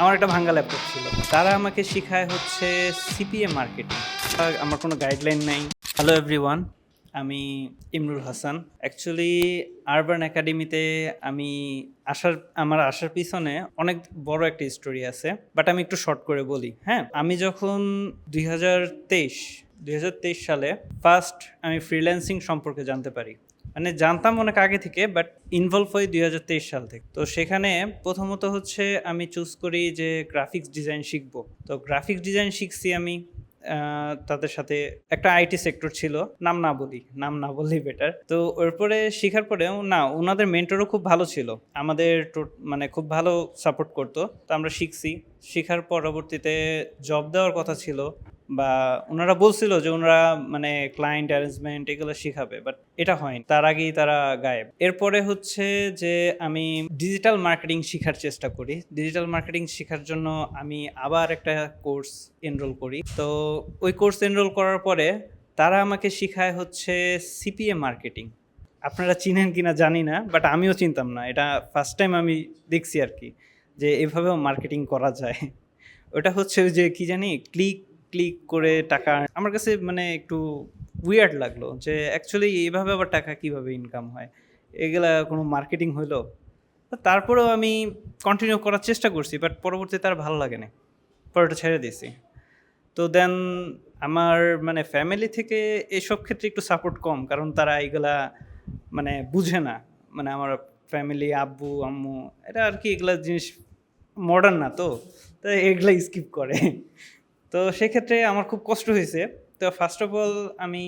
আমার একটা ভাঙ্গা ল্যাপটপ ছিল। তারা আমাকে শেখায় হচ্ছে সিপিএ মার্কেটিং আমার কোনো গাইডলাইন নাই। হ্যালো এভরিওয়ান আমি ইমরুল হাসান। অ্যাকচুয়ালি আরবান একাডেমিতে আমি আসার, আমার আসার পিছনে অনেক বড় একটা স্টোরি আছে বাট আমি একটু শর্ট করে বলি হ্যাঁ? আমি যখন দুই হাজার তেইশ, দুই সালে ফার্স্ট আমি ফ্রিল্যান্সিং সম্পর্কে জানতে পারি। মানে জানতাম অনেক আগে থেকে বাট ইনভলভ হই দুই হাজার তেইশ সাল থেকে। তো সেখানে প্রথমত হচ্ছে আমি চুজ করি যে গ্রাফিক্স ডিজাইন শিখব। তো গ্রাফিক্স ডিজাইন শিখছি আমি তাদের সাথে একটা আইটি সেক্টর ছিল, নাম না বলি, নাম না বললেই বেটার তো এরপরে শেখার পরেও না ওনাদের মেন্টরও খুব ভালো ছিল, আমাদের মানে খুব ভালো সাপোর্ট করতো। তো আমরা শিখছি, শেখার পরবর্তীতে জব দেওয়ার কথা ছিল। বা ওনারা বলছিল যে ওনারা মানে ক্লায়েন্ট অ্যারেঞ্জমেন্ট এগুলো শিখাবে বাট এটা হয়নি। তার আগেই তারা গায়েব। এরপরে হচ্ছে যে আমি ডিজিটাল মার্কেটিং শেখার চেষ্টা করি। ডিজিটাল মার্কেটিং শেখার জন্য আমি আবার একটা কোর্স এনরোল করি। তো ওই কোর্স এনরোল করার পরে তারা আমাকে শেখায় হচ্ছে সিপিএ মার্কেটিং আপনারা চিনেন কিনা জানি না বাট আমিও চিনতাম না। এটা ফার্স্ট টাইম আমি দেখছি আর কি, যে এভাবেও মার্কেটিং করা যায়। ওটা হচ্ছে যে কি জানি ক্লিক ক্লিক করে টাকা আমার কাছে মানে একটু উইয়ার্ড লাগল যে অ্যাকচুয়ালি এইভাবে আবার টাকা কীভাবে ইনকাম হয়? এগুলা কোনো মার্কেটিং হইল? তো তারপরেও আমি কন্টিনিউ করার চেষ্টা করছি বাট পরবর্তী তার ভালো লাগে না পরে ওটা ছেড়ে দিয়েছি। তো দেন আমার মানে ফ্যামিলি থেকে এসব ক্ষেত্রে একটু সাপোর্ট কম, কারণ তারা এগুলা মানে বুঝে না। মানে আমার ফ্যামিলি আব্বু, আম্মু এটা আর কি এগুলা জিনিস মডার্ন না তো, তাই এগুলা স্কিপ করে। তো সেক্ষেত্রে আমার খুব কষ্ট হয়েছে। তো ফার্স্ট অফ অল আমি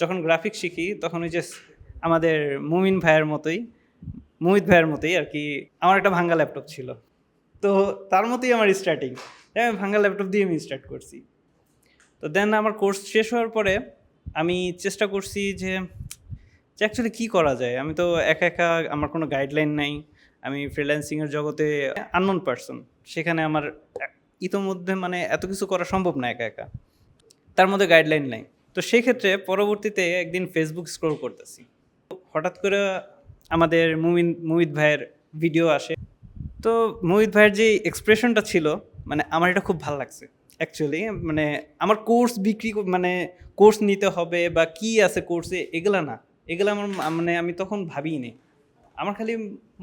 যখন গ্রাফিক্স শিখি, তখন ওই যে আমাদের মুমিন ভাইয়ের মতোই, মুমিত ভাইয়ের মতোই আর কি, আমার একটা ভাঙ্গা ল্যাপটপ ছিল। তো তার মতোই আমার স্টার্টিং আমি ভাঙ্গা ল্যাপটপ দিয়ে আমি স্টার্ট করছি। তো দেন আমার কোর্স শেষ হওয়ার পরে আমি চেষ্টা করছি যে অ্যাকচুয়ালি কী করা যায়? আমি তো একা একা আমার কোনো গাইডলাইন নাই। আমি ফ্রিল্যান্সিংয়ের জগতে আননোন পার্সন সেখানে আমার ইতোমধ্যে মানে এত কিছু করা সম্ভব না একা একা। তার মধ্যে গাইডলাইন নাই। তো সেই ক্ষেত্রে পরবর্তীতে একদিন ফেসবুক স্ক্রোল করতেছি। হঠাৎ করে আমাদের মুমিন, মুমিত ভাইয়ের ভিডিও আসে। তো মোহিত ভাইয়ের যে এক্সপ্রেশনটা ছিল মানে আমার এটা খুব ভালো লাগছে। অ্যাকচুয়ালি মানে আমার কোর্স বিক্রি মানে কোর্স নিতে হবে বা কি আছে কোর্সে এগুলা না। এগুলো আমার মানে আমি তখন ভাবিই নি আমার খালি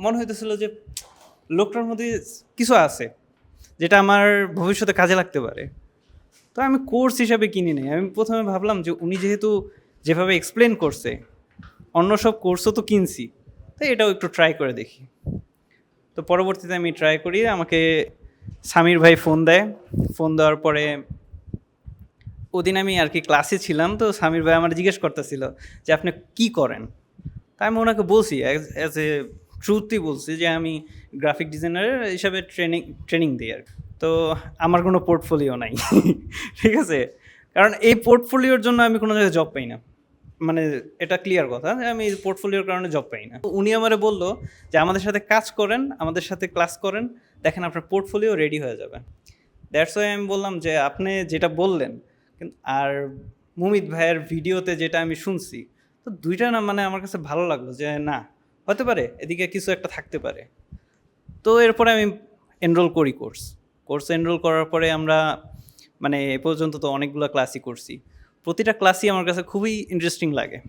মনে হইতেছিল যে, লোকটার মধ্যে কিছু আছে। যেটা আমার ভবিষ্যতে কাজে লাগতে পারে। তো আমি কোর্স হিসাবে কিনি নাই। আমি প্রথমে ভাবলাম যে উনি যেহেতু যেভাবে এক্সপ্লেন করছে, অন্য সব কোর্সও তো কিনছি তাই এটাও একটু ট্রাই করে দেখি। তো পরবর্তীতে আমি ট্রাই করি, আমাকে সামির ভাই ফোন দেয়। ফোন দেওয়ার পরে ওদিন আমি আর কি ক্লাসে ছিলাম, তো সামির ভাই আমার জিজ্ঞেস করতেছিল যে, আপনি কি করেন? তাই আমি ওনাকে বলছি অ্যাজ এ ট্রুথই বলছি যে আমি গ্রাফিক ডিজাইনার হিসাবে ট্রেনিং ট্রেনিং দিই আর। তো আমার কোনো পোর্টফোলিও নাই। ঠিক আছে? কারণ এই পোর্টফোলিওর জন্য আমি কোনো জায়গায় জব পাই না। মানে এটা ক্লিয়ার কথা আমি পোর্টফোলিওর কারণে জব পাই না। উনি আমারে বলল যে, আমাদের সাথে কাজ করেন, আমাদের সাথে ক্লাস করেন, দেখেন আপনার পোর্টফোলিও রেডি হয়ে যাবে। দ্যাটস ওয়াই আমি বললাম যে, আপনি যেটা বললেন আর মুমিত ভাইয়ের ভিডিওতে যেটা আমি শুনছি, তো দুইটা না মানে আমার কাছে ভালো লাগল যে, না হতে পারে, এদিকে কিছু একটা থাকতে পারে। তো এরপরে আমি এনরোল করি কোর্স কোর্স এনরোল করার পরে আমরা মানে এ পর্যন্ত তো অনেকগুলো ক্লাসই করছি। প্রতিটা ক্লাসই আমার কাছে খুবই ইন্টারেস্টিং লাগে।